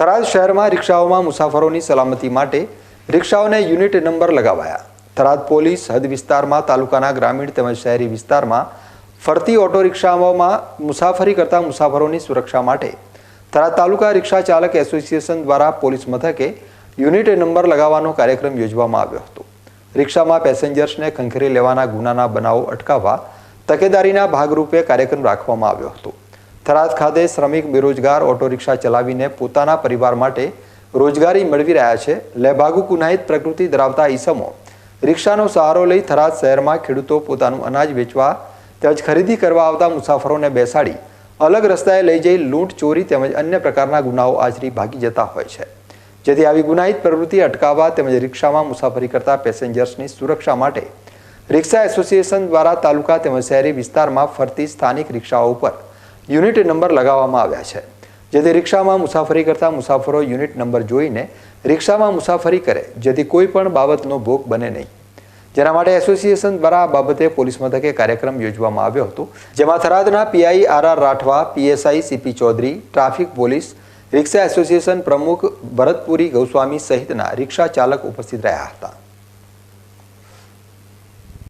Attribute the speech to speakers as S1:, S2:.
S1: થરાદ શહેરમાં રિક્ષાઓમાં મુસાફરોની સલામતી માટે રિક્ષાઓને યુનિટ નંબર લગાવાયા. થરાદ પોલીસ હદ વિસ્તારમાં, તાલુકાના ગ્રામીણ તેમજ શહેરી વિસ્તારમાં ફરતી ઓટો રિક્ષાઓમાં મુસાફરી કરતા મુસાફરોની સુરક્ષા માટે થરાદ તાલુકા રિક્ષા ચાલક એસોસિએશન દ્વારા પોલીસ મથકે યુનિટ નંબર લગાવવાનો કાર્યક્રમ યોજવામાં આવ્યો હતો. રિક્ષામાં પેસેન્જર્સને ખંખેરી લેવાના ગુનાના બનાવો અટકાવવા તકેદારીના ભાગરૂપે કાર્યક્રમ રાખવામાં આવ્યો હતો. થરાદ ખાતે શ્રમિક બેરોજગાર ઓટો રિક્ષા ચલાવીને પોતાના પરિવાર માટે રોજગારી મેળવી રહ્યા છે. લેભાગુ ગુનાહિત પ્રકૃતિ ધરાવતા ઈસમો રિક્ષાનો સહારો લઈ થરાદ શહેરમાં ખેડૂતો પોતાનું અનાજ વેચવા તેમજ ખરીદી કરવા આવતા મુસાફરોને બેસાડી અલગ રસ્તાએ લઈ જઈ લૂંટ, ચોરી તેમજ અન્ય પ્રકારના ગુનાઓ આચરી ભાગી જતા હોય છે. જેથી આવી ગુનાહિત પ્રવૃત્તિ અટકાવવા તેમજ રિક્ષામાં મુસાફરી કરતા પેસેન્જર્સની સુરક્ષા માટે રિક્ષા એસોસિએશન દ્વારા તાલુકા તેમજ શહેરી વિસ્તારમાં ફરતી સ્થાનિક રિક્ષાઓ ઉપર યુનિટ નંબર લગાવવામાં આવ્યા છે. જેથી રિક્ષામાં મુસાફરી કરતા મુસાફરો યુનિટ નંબર જોઈને રિક્ષામાં મુસાફરી કરે, જેથી કોઈ પણ બાબતનો ભોગ બને નહીં. જેના માટે એસોસિએશન દ્વારા આ બાબતે પોલીસ મથકે કાર્યક્રમ યોજવામાં આવ્યો હતો, જેમાં થરાદના PI R R Rathwa, PSI CP Chaudhari, traffic police, rickshaw association પ્રમુખ ભરતપુરી ગૌસ્વામી સહિતના રિક્ષા ચાલક ઉપસ્થિત રહ્યા હતા.